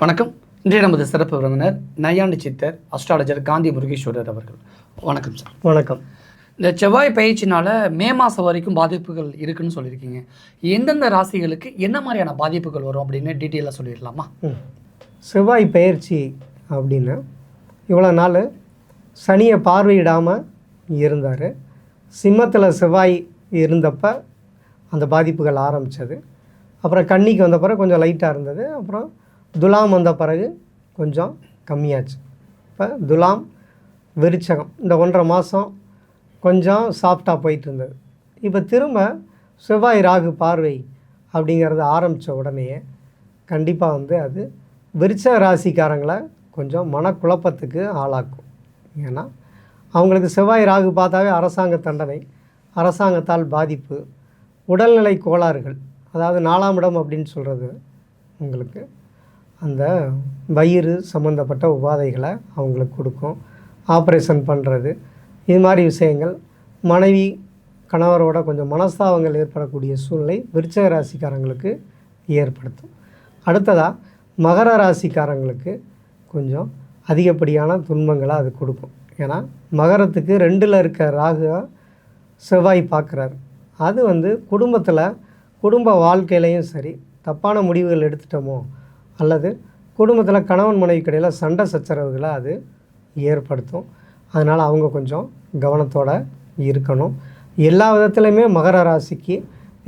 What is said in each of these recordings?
வணக்கம். இன்றைய நமது சிறப்பு விருந்தினர் நையாண்டி சித்தர் அஸ்ட்ராலஜர் காந்தி முருகேஸ்வரர் அவர்கள். வணக்கம் சார். வணக்கம். இந்த செவ்வாய் பயிற்சினால மே மாதம் வரைக்கும் பாதிப்புகள் இருக்குன்னு சொல்லியிருக்கீங்க. எந்தெந்த ராசிகளுக்கு என்ன மாதிரியான பாதிப்புகள் வரும் அப்படின்னு டீட்டெயிலாக சொல்லிடலாமா. செவ்வாய் பயிற்சி அப்படின்னு இவ்வளோ நாள் சனியை பார்வையிடாமல் இருந்தார். சிம்மத்தில் செவ்வாய் இருந்தப்ப அந்த பாதிப்புகள் ஆரம்பித்தது அப்புறம் கன்னிக்கு வந்த பிறகு கொஞ்சம் லைட்டாக இருந்தது. அப்புறம் துலாம் வந்த பிறகு கொஞ்சம் கம்மியாச்சு. இப்போ துலாம் விருச்சகம் இந்த ஒன்றரை மாதம் கொஞ்சம் சாஃப்டாக போயிட்டு இருந்தது. இப்போ திரும்ப செவ்வாய் ராகு பார்வை அப்படிங்கிறத ஆரம்பித்த உடனேயே கண்டிப்பாக வந்து அது விருச்ச ராசிக்காரங்களை கொஞ்சம் மனக்குழப்பத்துக்கு ஆளாக்கும். ஏன்னா அவங்களுக்கு செவ்வாய் ராகு பார்த்தாவே அரசாங்க தண்டனை அரசாங்கத்தால் பாதிப்பு உடல்நிலை கோளாறுகள் அதாவது நாலாம் இடம் அப்படின்னு சொல்கிறது உங்களுக்கு அந்த வயிறு சம்மந்தப்பட்ட உபாதைகளை அவங்களுக்கு கொடுக்கும். ஆப்ரேஷன் பண்ணுறது இது மாதிரி விஷயங்கள். மனைவி கணவரோட கொஞ்சம் மனஸ்தாபங்கள் ஏற்படக்கூடிய சூழ்நிலை விருச்சக ராசிக்காரங்களுக்கு ஏற்படுத்தும். அடுத்ததாக மகர ராசிக்காரங்களுக்கு கொஞ்சம் அதிகப்படியான துன்பங்களை அது கொடுக்கும். ஏன்னா மகரத்துக்கு ரெண்டில் இருக்க ராகு செவ்வாய் பார்க்குறாரு. அது வந்து குடும்பத்தில் குடும்ப வாழ்க்கையிலையும் சரி தப்பான முடிவுகள் எடுத்துட்டோமோ அல்லது குடும்பத்தில் கணவன் மனைவி கடையில் சண்டை சச்சரவுகளை அது ஏற்படுத்தும். அதனால் அவங்க கொஞ்சம் கவனத்தோடு இருக்கணும். எல்லா விதத்துலையுமே மகர ராசிக்கு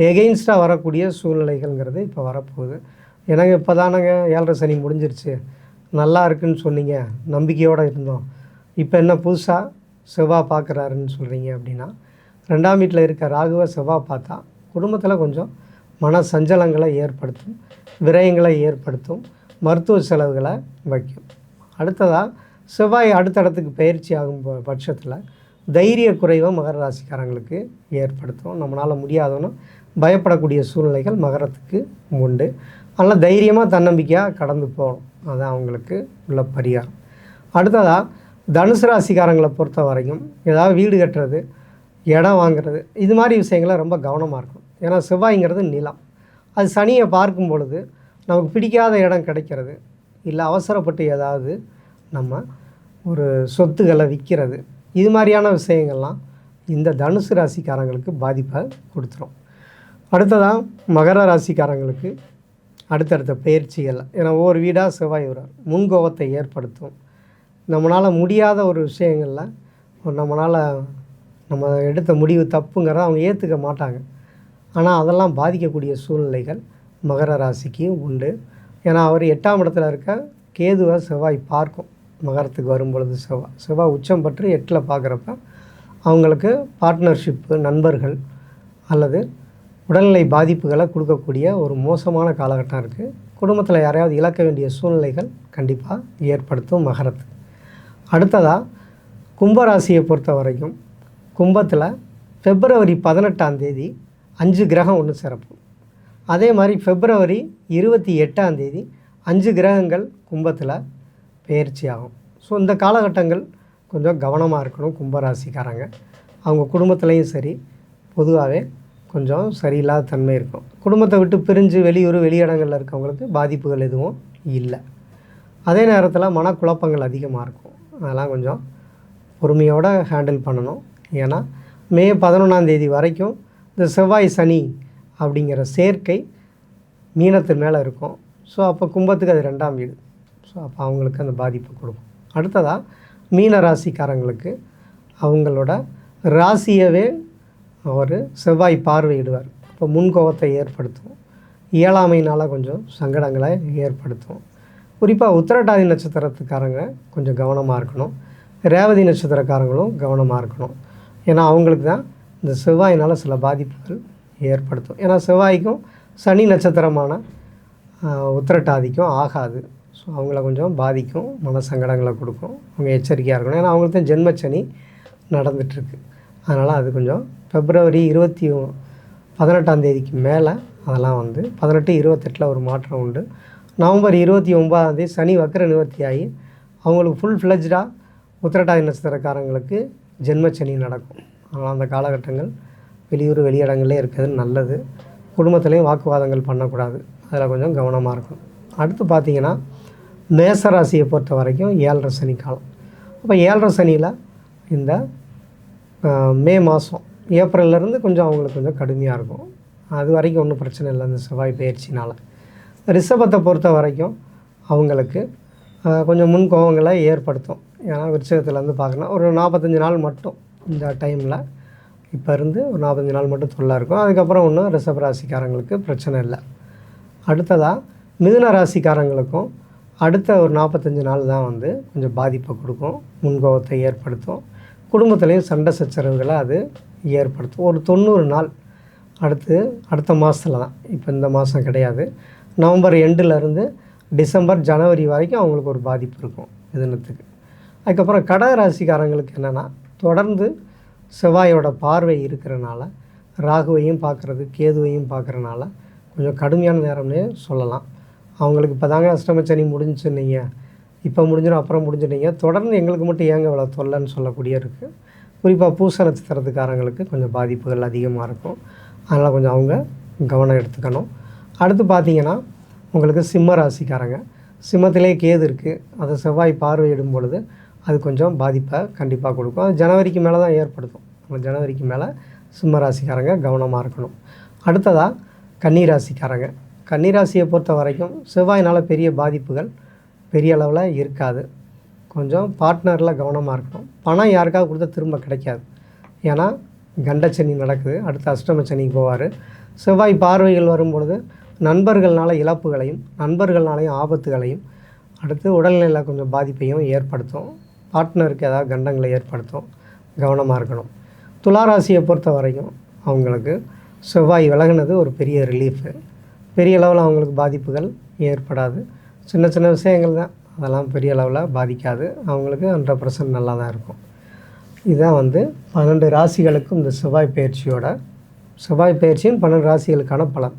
எகெயின்ஸ்டாக வரக்கூடிய சூழ்நிலைகள்ங்கிறது இப்போ வரப்போகுது. எனக்கு இப்போ தானங்க ஏழரை சனி முடிஞ்சிருச்சு. நல்லா இருக்குன்னு சொன்னீங்க. நம்பிக்கையோடு இருந்தோம். இப்போ என்ன புதுசாக செவ்வாய் பார்க்குறாருன்னு சொல்கிறீங்க அப்படின்னா ரெண்டாம் வீட்டில் இருக்க ராகுவை செவ்வாய் பார்த்தா குடும்பத்தில் கொஞ்சம் மன சஞ்சலங்களை ஏற்படுத்தும் விரயங்களை ஏற்படுத்தும் மருத்துவ செலவுகளை வைக்கும். அடுத்ததாக செவ்வாய் அடுத்த இடத்துக்கு பயிற்சி ஆகும் பட்சத்தில் தைரிய குறைவை மகர ராசிக்காரங்களுக்கு ஏற்படுத்தும். நம்மளால் முடியாதோன்னு பயப்படக்கூடிய சூழ்நிலைகள் மகரத்துக்கு உண்டு. அதனால் தைரியமாக தன்னம்பிக்கையாக கடந்து போகணும். அதுதான் அவங்களுக்கு உள்ள பரிகாரம். அடுத்ததாக தனுசு ராசிக்காரங்களை பொறுத்த வரைக்கும் ஏதாவது வீடு கட்டுறது இடம் வாங்குறது இது மாதிரி விஷயங்களை ரொம்ப கவனமாக இருக்கும் ஏன்னா செவ்வாய்ங்கிறது நிலம். அது சனியை பார்க்கும் பொழுது நமக்கு பிடிக்காத இடம் கிடைக்கிறது. இல்லை அவசரப்பட்டு ஏதாவது நம்ம ஒரு சொத்துக்களை விற்கிறது. இது மாதிரியான விஷயங்கள்லாம் இந்த தனுசு ராசிக்காரங்களுக்கு பாதிப்பை கொடுத்துரும். அடுத்ததாக மகர ராசிக்காரங்களுக்கு அடுத்தடுத்த பயிற்சிகள். ஏன்னா ஒவ்வொரு வீடாக செவ்வாய் வரும் முன்கோபத்தை ஏற்படுத்தும். நம்மளால் முடியாத ஒரு விஷயங்களில் நம்மளால் நம்ம எடுத்த முடிவு தப்புங்கிறத அவங்க ஏற்றுக்க மாட்டாங்க. ஆனால் அதெல்லாம் பாதிக்கக்கூடிய சூழ்நிலைகள் மகர ராசிக்கு உண்டு. ஏன்னா அவர் எட்டாம் இடத்துல இருக்க கேதுவை செவ்வாய் பார்க்கும். மகரத்துக்கு வரும்பொழுது செவ்வாய் செவ்வாய் உச்சம் பற்றி எட்டில் பார்க்குறப்ப அவங்களுக்கு பார்ட்னர்ஷிப்பு நண்பர்கள் அல்லது உடல்நிலை பாதிப்புகளை கொடுக்கக்கூடிய ஒரு மோசமான காலகட்டம் இருக்குது குடும்பத்தில் யாரையாவது இழக்க வேண்டிய சூழ்நிலைகள் கண்டிப்பாக ஏற்படுத்தும் மகரத்து. அடுத்ததாக கும்பராசியை பொறுத்த வரைக்கும் கும்பத்தில் பிப்ரவரி பதினெட்டாம் தேதி அஞ்சு கிரகம் ஒன்று சிறப்பு. அதே மாதிரி பிப்ரவரி இருபத்தி எட்டாம் தேதி அஞ்சு கிரகங்கள் கும்பத்தில் பயிற்சி ஆகும். ஸோ இந்த காலகட்டங்கள் கொஞ்சம் கவனமாக இருக்கணும் கும்பராசிக்காரங்க. அவங்க குடும்பத்துலேயும் சரி பொதுவாகவே கொஞ்சம் சரியில்லாத தன்மை இருக்கும். குடும்பத்தை விட்டு பிரிஞ்சு வெளியூர் வெளியிடங்களில் இருக்கவங்களுக்கு பாதிப்புகள் எதுவும் இல்லை. அதே நேரத்தில் மனக்குழப்பங்கள் அதிகமாக இருக்கும். அதெல்லாம் கொஞ்சம் பொறுமையோடு ஹேண்டில் பண்ணணும். ஏன்னா மே பதினொன்றாம் தேதி வரைக்கும் இந்த செவ்வாய் சனி அப்படிங்கிற சேர்க்கை மீனத்து மேலே இருக்கும். ஸோ அப்போ கும்பத்துக்கு அது ரெண்டாம் வீடு. ஸோ அப்போ அவங்களுக்கு அந்த பாதிப்பு கொடுக்கும். அடுத்ததாக மீன ராசிக்காரங்களுக்கு அவங்களோட ராசியவே அவர் செவ்வாய் பார்வையிடுவார். இப்போ முன்கோபத்தை ஏற்படுத்தும். இயலாமையினால் கொஞ்சம் சங்கடங்களை ஏற்படுத்தும். குறிப்பாக உத்திரட்டாதி நட்சத்திரத்துக்காரங்க கொஞ்சம் கவனமாக இருக்கணும். ரேவதி நட்சத்திரக்காரங்களும் கவனமாக இருக்கணும். ஏன்னா அவங்களுக்கு தான் இந்த செவ்வாயினால் சில பாதிப்புகள் ஏற்படுத்தும். ஏன்னா செவ்வாய்க்கும் சனி நட்சத்திரமான உத்திரட்டாதிக்கும் ஆகாது. ஸோ அவங்கள கொஞ்சம் பாதிக்கும் மன சங்கடங்களை கொடுக்கும். அவங்க எச்சரிக்கையாக இருக்கணும். ஏன்னா அவங்களுக்கு தான் ஜென்மச்சனி நடந்துகிட்ருக்கு அதனால் அது கொஞ்சம் பிப்ரவரி இருபத்தி ஒ- பதினெட்டாம் தேதிக்கு மேலே அதெல்லாம் வந்து பதினெட்டு இருபத்தெட்டில் ஒரு மாற்றம் உண்டு. நவம்பர் இருபத்தி ஒன்பதாம் தேதி சனி வக்கர நிவர்த்தி ஆகி அவங்களுக்கு ஃபுல் ஃப்ளெஜ்டாக உத்திரட்டாதி நட்சத்திரக்காரங்களுக்கு ஜென்மச்சனி நடக்கும். ஆனால் அந்த காலகட்டங்கள் வெளியூர் வெளியிடங்களே இருக்கிறது நல்லது. குடும்பத்துலேயும் வாக்குவாதங்கள் பண்ணக்கூடாது. அதில் கொஞ்சம் கவனமாக இருக்கும் அடுத்து பார்த்தீங்கன்னா மேச ராசியை பொறுத்த வரைக்கும் ஏழரை சனி காலம். அப்போ ஏழரை சனியில் இந்த மே மாதம் ஏப்ரல்லேருந்து கொஞ்சம் அவங்களுக்கு கொஞ்சம் கடுமையாக இருக்கும். அது வரைக்கும் ஒன்றும் பிரச்சனை இல்லை இந்த செவ்வாய் பயிற்சினால். ரிஷபத்தை பொறுத்த வரைக்கும் அவங்களுக்கு கொஞ்சம் முன் கோபங்களை ஏற்படுத்தும். ஏன்னா விருச்சகத்துலேருந்து பார்க்கணும் ஒரு நாற்பத்தஞ்சு நாள் மட்டும் இந்த டைமில். இப்போ இருந்து ஒரு நாற்பத்தஞ்சு நாள் மட்டும் தொல்லை இருக்கும். அதுக்கப்புறம் ஒன்றும் ரிஷப ராசிக்காரங்களுக்கு பிரச்சனை இல்லை. அடுத்ததாக மிதுன ராசிக்காரங்களுக்கும் அடுத்த ஒரு நாற்பத்தஞ்சு நாள் தான் வந்து கொஞ்சம் பாதிப்பை கொடுக்கும். முன்கோபத்தை ஏற்படுத்தும். குடும்பத்துலேயும் சண்டை சச்சரவுகளை அது ஏற்படுத்தும். ஒரு தொண்ணூறு நாள் அடுத்து அடுத்த மாதத்தில் தான். இப்போ இந்த மாதம் கிடையாது. நவம்பர் எண்டுலேருந்து டிசம்பர் ஜனவரி வரைக்கும் அவங்களுக்கு ஒரு பாதிப்பு இருக்கும் மிதனத்துக்கு. அதுக்கப்புறம் கடக ராசிக்காரங்களுக்கு என்னென்னா தொடர்ந்து செவ்வாயோட பார்வை இருக்கிறனால ராகுவையும் பார்க்குறது கேதுவையும் பார்க்குறனால கொஞ்சம் கடுமையான நேரம்னே சொல்லலாம். அவங்களுக்கு இப்போ தாங்க அஷ்டமச்சனி முடிஞ்சுன்னீங்க. இப்போ முடிஞ்சிடும் அப்புறம் முடிஞ்சுட்டீங்க. தொடர்ந்து எங்களுக்கு மட்டும் ஏங்க இவ்வளோ தொல்லைன்னு சொல்லக்கூடிய இருக்குது குறிப்பாக பூச நட்சத்திரத்துக்காரங்களுக்கு கொஞ்சம் பாதிப்புகள் அதிகமாக இருக்கும். அதனால் கொஞ்சம் அவங்க கவனம் எடுத்துக்கணும். அடுத்து பார்த்தீங்கன்னா உங்களுக்கு சிம்ம ராசிக்காரங்க. சிம்மத்திலே கேது இருக்குது அதை செவ்வாய் பார்வையிடும் பொழுது அது கொஞ்சம் பாதிப்பை கண்டிப்பாக கொடுக்கும். அது ஜனவரிக்கு மேலே தான் ஏற்படுத்தும். நம்ம ஜனவரிக்கு மேலே சிம்ம ராசிக்காரங்க கவனமாக இருக்கணும். அடுத்ததாக கன்னி ராசிக்காரங்க கன்னி ராசியை பொறுத்த வரைக்கும் செவ்வாயினால் பெரிய பாதிப்புகள் பெரிய அளவில் இருக்காது. கொஞ்சம் பார்ட்னரில் கவனமாக இருக்கணும். பணம் யாருக்காவது கொடுத்தா திரும்ப கிடைக்காது. ஏன்னா கண்டச்சனி நடக்குது. அடுத்து அஷ்டம சனிக்கு போவார். செவ்வாய் பார்வைகள் வரும்பொழுது நண்பர்களால் இழப்புகளையும் நண்பர்களாலையும் ஆபத்துகளையும் அடுத்து உடல்நிலையில் கொஞ்சம் பாதிப்பையும் ஏற்படுத்தும். பார்ட்னருக்கு ஏதாவது கண்டங்களை ஏற்படுத்தும் கவனமாக இருக்கணும். துளாராசியை பொறுத்த வரைக்கும் அவங்களுக்கு செவ்வாய் விலகினது ஒரு பெரிய ரிலீஃபு பெரிய அளவில் அவங்களுக்கு பாதிப்புகள் ஏற்படாது. சின்ன சின்ன விஷயங்கள் தான். அதெல்லாம் பெரிய அளவில் பாதிக்காது. அவங்களுக்கு ஹண்ட்ரட் பர்சன்ட் நல்லா தான் இருக்கும். இதுதான் வந்து பன்னெண்டு ராசிகளுக்கும் இந்த செவ்வாய் பயிற்சியோட செவ்வாய் பயிற்சியும் பன்னெண்டு ராசிகளுக்கான பலன்.